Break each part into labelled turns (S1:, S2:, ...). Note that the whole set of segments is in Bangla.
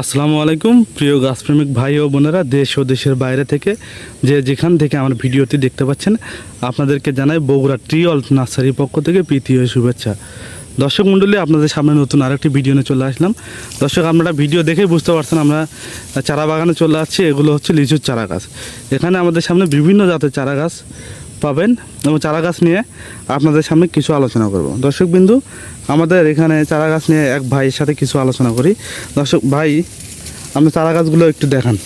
S1: আসসালামু আলাইকুম, প্রিয় গাছপ্রেমিক ভাই ও বোনেরা, দেশ ও দেশের বাইরে থেকে যে যেখান থেকে আমার ভিডিওটি দেখতে পাচ্ছেন, আপনাদেরকে জানাই বগুড়া ট্রি ট্রিঅল নার্সারির পক্ষ থেকে প্রীতি ও শুভেচ্ছা। দর্শক মণ্ডলী, আপনাদের সামনে নতুন আরেকটি ভিডিও নিয়ে চলে আসলাম। দর্শক, আপনারা ভিডিও দেখেই বুঝতে পারছেন, আমরা চারা বাগানে চলে আসছি, এগুলো হচ্ছে লিচুর চারা গাছ এখানে আমাদের সামনে বিভিন্ন জাতের চারা গাছ পাবেন এবং চারা গাছ নিয়ে আপনাদের সামনে কিছু আলোচনা করব। দর্শক বিন্দু আমাদের এখানে চারা গাছ নিয়ে এক ভাইয়ের সাথে কিছু আলোচনা করি। দর্শক ভাই আপনি চারা গাছগুলো একটু দেখান।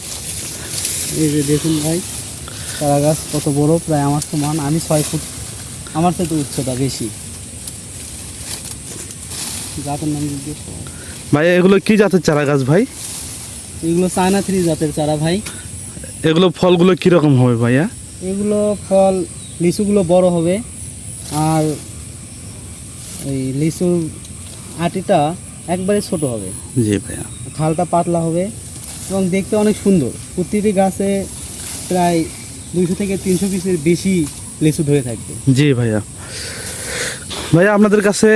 S2: এই যে দেখুন ভাই চারা গাছ কত বড় প্রায় আমার সমান আমি ছয় ফুট আমার থেকে উচ্চতা বেশি। জাতের নাম জিজ্ঞেস
S1: ভাই এগুলো কি জাতের চারা গাছ ভাই?
S2: এগুলো চায়না থ্রি জাতের চারা ভাই।
S1: এগুলো ফলগুলো কীরকম হবে ভাইয়া?
S2: এগুলো ফল লিচুগুলো বড় হবে। আর এই লিচুর আটিটা একবারে ছোট হবে।
S1: জি ভাইয়া।
S2: খালটা পাতলা হবে এবং দেখতে অনেক সুন্দর। প্রতিটি গাছে প্রায় দুইশো থেকে তিনশো পিসের বেশি লিচু ধরে থাকবে।
S1: জি ভাইয়া। ভাইয়া আপনাদের কাছে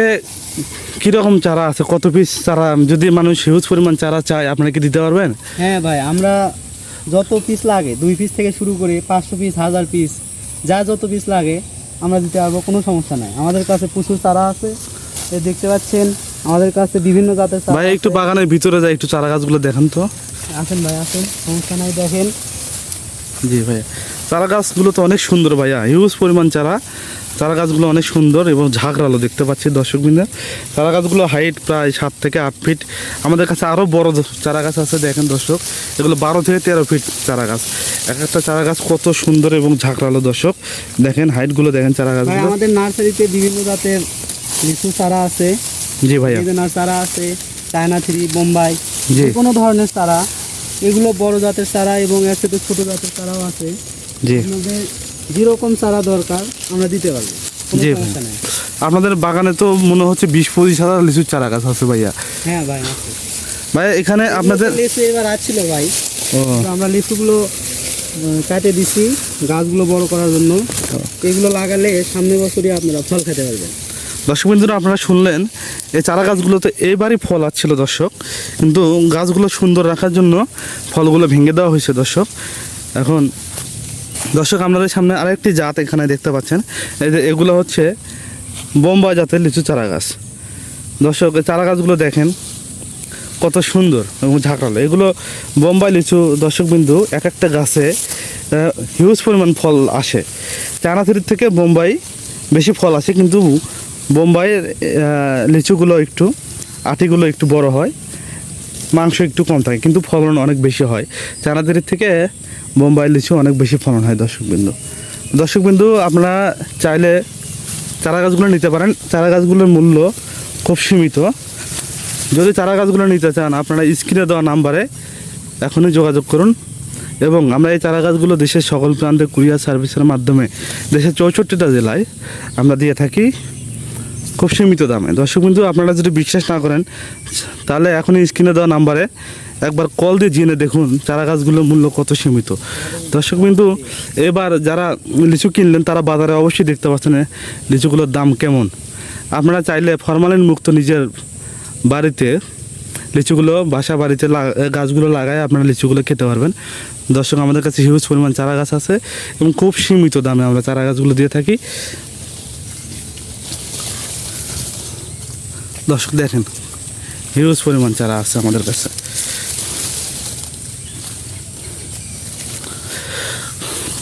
S1: কীরকম চারা আছে? কত পিস চারা? যদি মানুষ হিউজ পরিমাণ চারা চায় আপনারা কি দিতে পারবেন?
S2: হ্যাঁ ভাই আমরা যত পিস লাগে দুই পিস থেকে শুরু করে পাঁচশো পিস হাজার পিস যা যত বীজ লাগে আমরা দিতে পারব কোনো সমস্যা নাই। আমাদের কাছে প্রচুর চারা আছে এ দেখতে পাচ্ছেন আমাদের কাছে বিভিন্ন জাতের
S1: ভাই একটু বাগানের ভিতরে যাই একটু চারা গাছগুলো দেখান তো।
S2: আসেন ভাই আসেন সমস্যা নাই দেখেন।
S1: জি ভাইয়া। চারা গাছগুলো তো অনেক সুন্দর ভাইয়া হিউজ পরিমাণ চারা। চারা গাছগুলো অনেক সুন্দর এবং ঝাঁকড়ালো দেখতে পাচ্ছি দর্শকবৃন্দ। চারা গাছগুলো হাইট প্রায় সাত থেকে আট ফিট আমাদের কাছে আরও বড় চারা গাছ আছে দেখেন দর্শক এগুলো বারো থেকে তেরো ফিট চারা গাছ। এক একটা চারা গাছ কত সুন্দর এবং ঝাঁকড়ালো দর্শক। দেখেন হাইটগুলো দেখেন চারা গাছগুলো।
S2: আমাদের নার্সারিতে বিভিন্ন জাতের লিচু চারা আছে।
S1: জি ভাইয়া।
S2: চারা আছে চায়না থ্রি বোম্বাই যে কোনো ধরনের চারা। এগুলো বড় জাতের চারা এবং এর সাথে ছোটো জাতের চারাও আছে।
S1: জি।
S2: আপনাদের যেরকম চারা দরকার আমরা দিতে পারব। কোনো
S1: জি
S2: সমস্যা নেই।
S1: আপনাদের বাগানে তো মনে হচ্ছে বিশ পঁচিশ হাজার লিচুর চারা গাছ আছে ভাইয়া।
S2: হ্যাঁ ভাই আছে।
S1: ভাই এখানে আপনাদের
S2: লিচু এবার আসছিল ভাই।
S1: ও।
S2: তো আমরা লিচুগুলো কাটে দিছি গাছগুলো বড় করার জন্য। এগুলো লাগালে সামনের বছরই আপনারা ফল খেতে পারবেন।
S1: দর্শক বন্ধুরা, আপনারা শুনলেন, এই চারা গাছগুলোতে এইবারই ফল আসছিল দর্শক। কিন্তু গাছগুলো সুন্দর রাখার জন্য ফলগুলো ভেঙে দেওয়া হয়েছে দর্শক। এখন দর্শক, আপনাদের সামনে আরেকটি জাত এখানে দেখতে পাচ্ছেন। এই যে এগুলো হচ্ছে বোম্বাই জাতের লিচু চারা গাছ। দর্শক, এই চারা গাছগুলো দেখেন কত সুন্দর এবং ঝাঁকালো এগুলো বোম্বাই লিচু দর্শক বিন্দু এক একটা গাছে হিউজ পরিমাণ ফল আসে। চানাথির থেকে বোম্বাই বেশি ফল আসে, কিন্তু বোম্বাইয়ের লিচুগুলো একটু, আটিগুলো একটু বড় হয়, মাংস একটু কম থাকে, কিন্তু ফলন অনেক বেশি হয়। চানাদারির থেকে বোম্বাই লিচু অনেক বেশি ফলন হয়, দর্শকবিন্দু। দর্শকবিন্দু, আপনারা চাইলে চারা গাছগুলো নিতে পারেন। চারা গাছগুলোর মূল্য খুব সীমিত। যদি চারা গাছগুলো নিতে চান, আপনারা স্ক্রিনে দেওয়া নাম্বারে এখনই যোগাযোগ করুন এবং আমরা এই চারা গাছগুলো দেশের সকল প্রান্তে কুরিয়ার সার্ভিসের মাধ্যমে, দেশের চৌষট্টিটা জেলায় আমরা দিয়ে থাকি। খুব সীমিত দামে। দর্শক বিন্দু আপনারা যদি বিশ্বাস না করেন, তাহলে এখনই স্ক্রিনে দেওয়া নাম্বারে একবার কল দিয়ে জেনে দেখুন চারা গাছগুলোর মূল্য কত সীমিত। দর্শক বিন্দু এবার যারা লিচু কিনলেন, তারা বাজারে অবশ্যই দেখতে পাচ্ছেন লিচুগুলোর দাম কেমন। আপনারা চাইলে ফরমালিন মুক্ত নিজের বাড়িতে লিচুগুলো, বাসা বাড়িতে গাছগুলো লাগায় আপনারা লিচুগুলো খেতে পারবেন। দর্শক, আমাদের কাছে হিউজ পরিমাণ চারা গাছ আছে এবং খুব সীমিত দামে আমরা চারা গাছগুলো দিয়ে থাকি। দর্শক, দেখেন, হিউজ পরিমাণ চারা আছে আমাদের কাছে।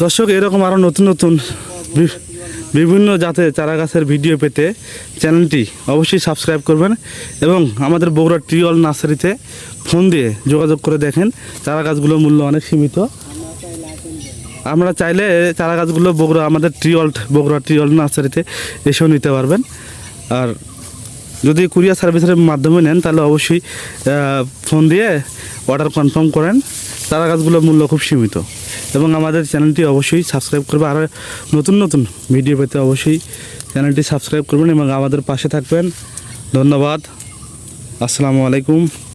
S1: দর্শক, এরকম আরও নতুন নতুন বিভিন্ন জাতের চারা গাছের ভিডিও পেতে চ্যানেলটি অবশ্যই সাবস্ক্রাইব করবেন এবং আমাদের বগুড়া ট্রিঅল নার্সারিতে ফোন দিয়ে যোগাযোগ করে দেখেন চারা গাছগুলোর মূল্য অনেক সীমিত। আমরা চাইলে চারা গাছগুলো বগুড়া, আমাদের ট্রিঅল বগুড়া ট্রিঅল নার্সারিতে এসেও নিতে পারবেন। আর যদি কুরিয়ার সার্ভিসের মাধ্যমে নেন, তাহলে অবশ্যই ফোন দিয়ে অর্ডার কনফার্ম করেন। চারা গাছগুলোর মূল্য খুব সীমিত। এবং আমাদের চ্যানেলটি অবশ্যই সাবস্ক্রাইব করবে। আর নতুন নতুন ভিডিও পেতে অবশ্যই চ্যানেলটি সাবস্ক্রাইব করবেন এবং আমাদের পাশে থাকবেন। ধন্যবাদ। আসসালামু আলাইকুম।